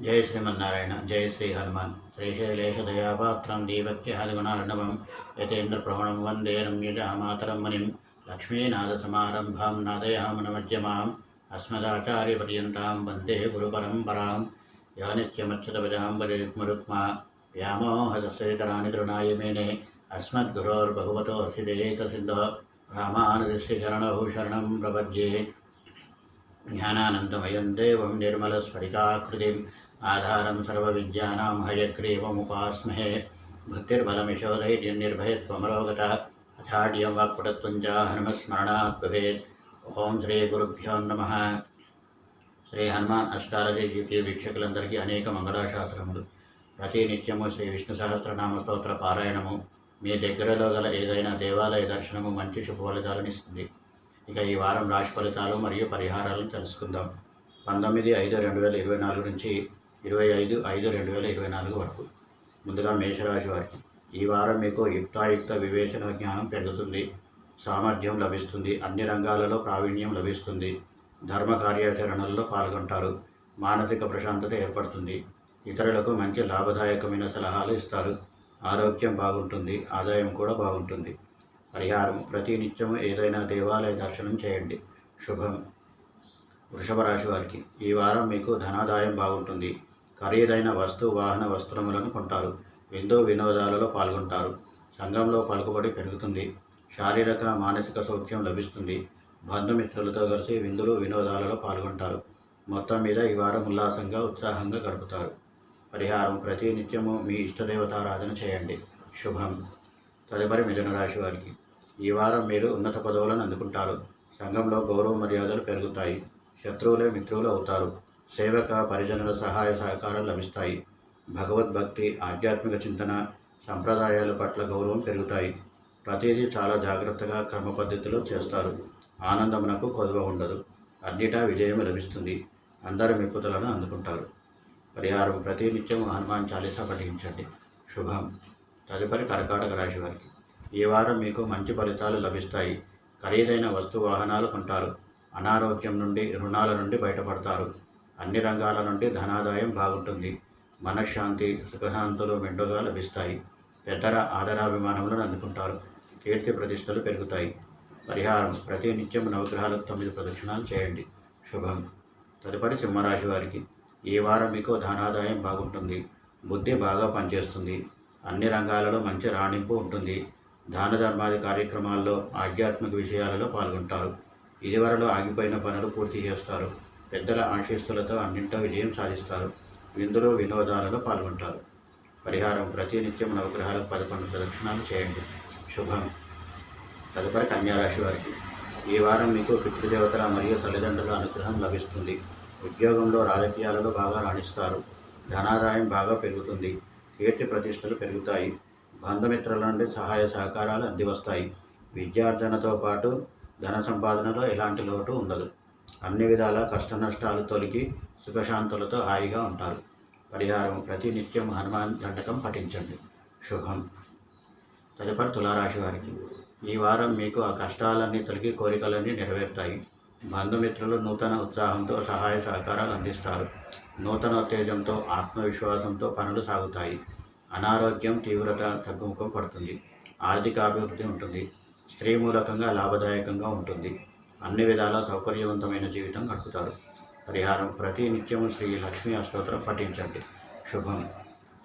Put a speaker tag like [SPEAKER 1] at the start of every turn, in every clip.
[SPEAKER 1] జై శ్రీమన్నారాయణ జై శ్రీ హనుమాన్. శ్రీశైలేశదయాపాత్రం దీపత్యహరిగుణార్ణవం యతేంద్రప్రవణం వందే రమ్యజామాతరం మునిం లక్ష్మీనాథసమారంభాం నాదయామనమధ్యమాం అస్మదాచార్యపర్యంతాం వందే గురుపరంపరాం యా వ్యామోహదశేఖరాని వ్యామోహదశ్రీకరాణి తృణాయ మేనే అస్మద్గురోర్భగవతో సిద్ధేకసిద్ధో రామానుజస్య శరణౌ శరణం ప్రపద్యే. జ్ఞానానందమయం దేవం నిర్మలస్ఫటికాకృతిం ఆధారం సర్వవిద్యానాం హయగ్రీవముపాస్మహే భక్తిర్బలమిశోధైర్యం నిర్భయత్వమరోగత అథాడ్యం వాక్పటత్వం చ హనుమస్మరణాత్ భవేత్ ఓం శ్రీ గురుభ్యో నమ శ్రీ హనుమాన్ అష్టాలజీ ద్వితీయ వీక్షకులందరికీ అనేక మంగళాశాస్త్రములు ప్రతి నిత్యము శ్రీ విష్ణు సహస్రనామ స్తోత్ర పారాయణము మీ దగ్గరలో గల ఏదైనా దేవాలయ దర్శనము మంచి శుభ ఫలితాలను ఇస్తుంది. ఇక ఈ వారం రాశి ఫలితాలు మరియు పరిహారాలను తెలుసుకుందాం. పంతొమ్మిది ఐదు రెండు వేల ఇరవై నాలుగు నుంచి ఇరవై ఐదు ఐదు రెండు వేల ఇరవై నాలుగు వరకు. ముందుగా మేషరాశి వారికి ఈ వారం మీకు యుక్తాయుక్త వివేచన జ్ఞానం పెరుగుతుంది సామర్థ్యం లభిస్తుంది అన్ని రంగాలలో ప్రావీణ్యం లభిస్తుంది ధర్మ కార్యాచరణల్లో పాల్గొంటారు మానసిక ప్రశాంతత ఏర్పడుతుంది ఇతరులకు మంచి లాభదాయకమైన సలహాలు ఇస్తారు ఆరోగ్యం బాగుంటుంది ఆదాయం కూడా బాగుంటుంది. పరిహారం ప్రతి నిత్యము ఏదైనా దేవాలయ దర్శనం చేయండి. శుభం. వృషభ రాశి వారికి ఈ వారం మీకు ధనాదాయం బాగుంటుంది ఖరీదైన వస్తు వాహన వస్త్రములను కొంటారు. విందు వినోదాలలో పాల్గొంటారు. సంఘంలో పలుకుబడి పెరుగుతుంది. శారీరక మానసిక సౌఖ్యం లభిస్తుంది. బంధుమిత్రులతో కలిసి విందులు వినోదాలలో పాల్గొంటారు. మొత్తం మీద ఈ వారం ఉల్లాసంగా ఉత్సాహంగా గడుపుతారు. పరిహారం ప్రతి నిత్యము మీ ఇష్టదేవతారాధన చేయండి. శుభం. తదుపరి మిథున రాశి వారికి. ఈ వారం మీరు ఉన్నత పదవులను అందుకుంటారు. సంఘంలో గౌరవ మర్యాదలు పెరుగుతాయి. శత్రువులే మిత్రులు అవుతారు. సేవక పరిజనుల సహాయ సహకారాలు లభిస్తాయి. భగవద్భక్తి ఆధ్యాత్మిక చింతన సంప్రదాయాల పట్ల గౌరవం పెరుగుతాయి. ప్రతిదీ చాలా జాగ్రత్తగా క్రమ పద్ధతిలో చేస్తారు. ఆనందమునకు కొదవ ఉండదు. అన్నిటా విజయం లభిస్తుంది. అందరి మెప్పుదలను అందుకుంటారు. పరిహారం ప్రతి నిత్యం హనుమాన్ చాలీసా పఠించండి. శుభం. తదుపరి కర్కాటక రాశి వారికి. ఈ వారం మీకు మంచి ఫలితాలు లభిస్తాయి. ఖరీదైన వస్తు వాహనాలు కొంటారు. అనారోగ్యం నుండి రుణాల నుండి బయటపడతారు. అన్ని రంగాల నుండి ధనాదాయం బాగుంటుంది. మనశ్శాంతి సుఖశాంతులు మెండుగా లభిస్తాయి. పెద్దల ఆదరాభిమానములను అందుకుంటారు. కీర్తి ప్రతిష్టలు పెరుగుతాయి. పరిహారం ప్రతి నిత్యం నవగ్రహాలకు తొమ్మిది ప్రదక్షిణాలు చేయండి. శుభం. తదుపరి సింహరాశి వారికి ఈ వారం మీకు ధనాదాయం బాగుంటుంది. బుద్ధి బాగా పనిచేస్తుంది. అన్ని రంగాలలో మంచి రాణింపు ఉంటుంది. దాన ధర్మాది కార్యక్రమాల్లో ఆధ్యాత్మిక విషయాలలో పాల్గొంటారు. ఇదివరలో ఆగిపోయిన పనులు పూర్తి చేస్తారు. పెద్దల ఆశీస్సులతో అన్నింటో విజయం సాధిస్తారు. విందులో వినోదాలలో పాల్గొంటారు. పరిహారం ప్రతి నిత్యం నవగ్రహాలకు పదకొండు ప్రదక్షిణాలు చేయండి. శుభం. తదుపరి కన్యారాశి వారికి. ఈ వారం మీకు పితృదేవతల మరియు తల్లిదండ్రుల అనుగ్రహం లభిస్తుంది. ఉద్యోగంలో రాజకీయాలలో బాగా రాణిస్తారు. ధనాదాయం బాగా పెరుగుతుంది. కీర్తి ప్రతిష్టలు పెరుగుతాయి. బంధుమిత్రుల నుండి సహాయ సహకారాలు అందివస్తాయి. విద్యార్జనతో పాటు ధన సంపాదనలో ఎలాంటి లోటు ఉండదు. అన్ని విధాల కష్ట నష్టాలు తొలగి సుఖశాంతులతో హాయిగా ఉంటారు. పరిహారం ప్రతి నిత్యం హనుమాన్ దండకం పఠించండి. శుభం. తదుపరి తులారాశి వారికి ఈ వారం మీకు ఆ కష్టాలన్నీ తొలగి కోరికలన్నీ నెరవేరుతాయి. బంధుమిత్రులు నూతన ఉత్సాహంతో సహాయ సహకారాలు అందిస్తారు. నూతన ఉత్తేజంతో ఆత్మవిశ్వాసంతో పనులు సాగుతాయి. అనారోగ్యం తీవ్రత తగ్గుముఖం పడుతుంది. ఆర్థిక అభివృద్ధి ఉంటుంది. స్త్రీ మూలకంగా లాభదాయకంగా ఉంటుంది. అన్ని విధాల సౌకర్యవంతమైన జీవితం గడుపుతారు. పరిహారం ప్రతి నిత్యం శ్రీ లక్ష్మీ అష్టోత్తరం పఠించండి. శుభం.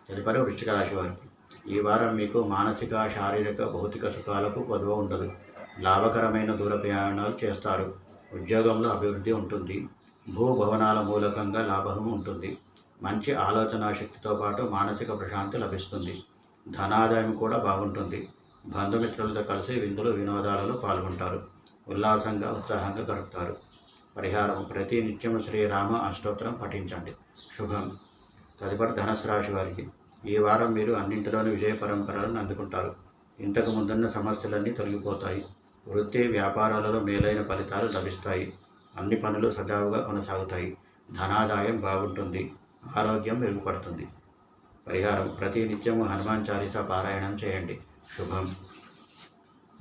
[SPEAKER 1] తదుపరి వృశ్చిక రాశి వారికి. ఈ వారం మీకు మానసిక శారీరక భౌతిక సుఖాలకు కొదవ ఉండదు. లాభకరమైన దూర ప్రయాణాలు చేస్తారు. ఉద్యోగంలో అభివృద్ధి ఉంటుంది. భూ భవనాల మూలకంగా లాభం ఉంటుంది. మంచి ఆలోచన శక్తితో పాటు మానసిక ప్రశాంతి లభిస్తుంది. ధనాదాయం కూడా బాగుంటుంది. బంధుమిత్రులతో కలిసి విందులు వినోదాలలో పాల్గొంటారు. ఉల్లాసంగా ఉత్సాహంగా గడుపుతారు. పరిహారం ప్రతి నిత్యం శ్రీరామ అష్టోత్తరం పఠించండి. శుభం. తదుపరి ధనుసు రాశి వారికి ఈ వారం మీరు అన్నింటిలోని విజయ పరంపరలను అందుకుంటారు. ఇంతకు ముందున్న సమస్యలన్నీ తొలగిపోతాయి. వృత్తి వ్యాపారాలలో మేలైన ఫలితాలు లభిస్తాయి. అన్ని పనులు సజావుగా కొనసాగుతాయి. ధనాదాయం బాగుంటుంది. ఆరోగ్యం మెరుగుపడుతుంది. పరిహారం ప్రతి నిత్యము హనుమాన్ చాలీసా పారాయణం చేయండి. శుభం.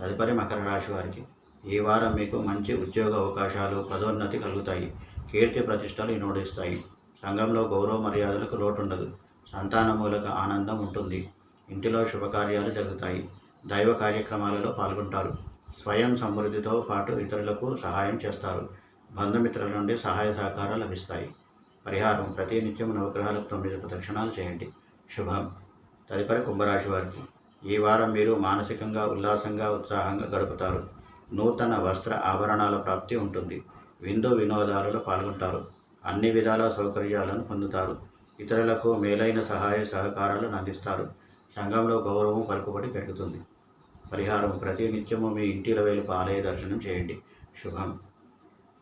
[SPEAKER 1] తదుపరి మకర రాశి వారికి ఈ వారం మీకు మంచి ఉద్యోగ అవకాశాలు పదోన్నతి కలుగుతాయి. కీర్తి ప్రతిష్టలు ఇనుడిస్తాయి సంఘంలో గౌరవ మర్యాదలకు లోటుండదు. సంతాన మూలక ఆనందం ఉంటుంది. ఇంటిలో శుభకార్యాలు జరుగుతాయి. దైవ కార్యక్రమాలలో పాల్గొంటారు. స్వయం సమృద్ధితో పాటు ఇతరులకు సహాయం చేస్తారు. బంధుమిత్రుల నుండి సహాయ సహకారాలు లభిస్తాయి. పరిహారం ప్రతి నిత్యం నవగ్రహాలకు తొమ్మిది ప్రదక్షిణాలు చేయండి. శుభం. తదుపరి కుంభరాశి వారికి. ఈ వారం మీరు మానసికంగా ఉల్లాసంగా ఉత్సాహంగా గడుపుతారు. నూతన వస్త్ర ఆభరణాల ప్రాప్తి ఉంటుంది. విందు వినోదాలలో పాల్గొంటారు. అన్ని విధాల సౌకర్యాలను పొందుతారు. ఇతరులకు మేలైన సహాయ సహకారాలను అందిస్తారు. సంఘంలో గౌరవం పలుకుబడి పెరుగుతుంది. పరిహారం ప్రతి నిత్యము మీ ఇంటిల వేలుపు ఆలయ దర్శనం చేయండి. శుభం.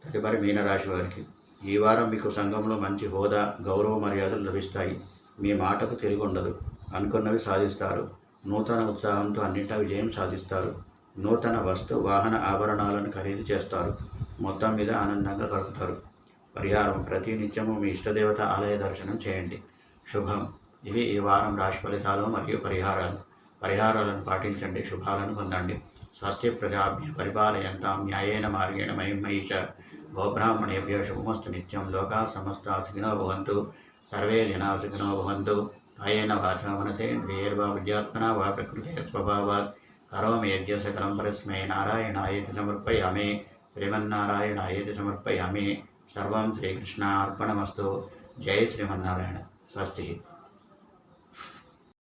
[SPEAKER 1] తదుపరి మీనరాశి వారికి. ఈ వారం మీకు సంఘంలో మంచి హోదా గౌరవ మర్యాదలు లభిస్తాయి. మీ మాటకు తిరిగి ఉండదు అనుకున్నవి సాధిస్తారు. నూతన ఉత్సాహంతో అన్నింటా విజయం సాధిస్తారు. నూతన వస్తు వాహన ఆభరణాలను ఖరీదు చేస్తారు. మొత్తం మీద ఆనందంగా గడుపుతారు. పరిహారం ప్రతి నిత్యము మీ ఇష్టదేవత ఆలయ దర్శనం చేయండి. శుభం. ఇవి ఈ వారం రాశి ఫలితాలు మరియు పరిహారాలు. పరిహారాలను పాటించండి శుభాలను పొందండి. స్వస్తి ప్రజాభ్య పరిపాలయంతాం న్యాయేన మార్గేణ మహిమహిష గోబ్రాహ్మణేభ్య శుభమస్తు నిత్యం. లోకా సమస్త సుఖినో భవంతు. సర్వే జనా సుఖినో భవంతు. అయేన వాచ మనసేంద్రియర్వా విద్యాత్మన వా ప్రకృతి స్వభావాత్. కరోమి పరస్మై నారాయణాయేతి సమర్పయామి శ్రీమన్నారాయణాయేతి సమర్పయామి సర్వం శ్రీకృష్ణ అర్పణమస్తు జై శ్రీమన్నారాయణ స్వస్తి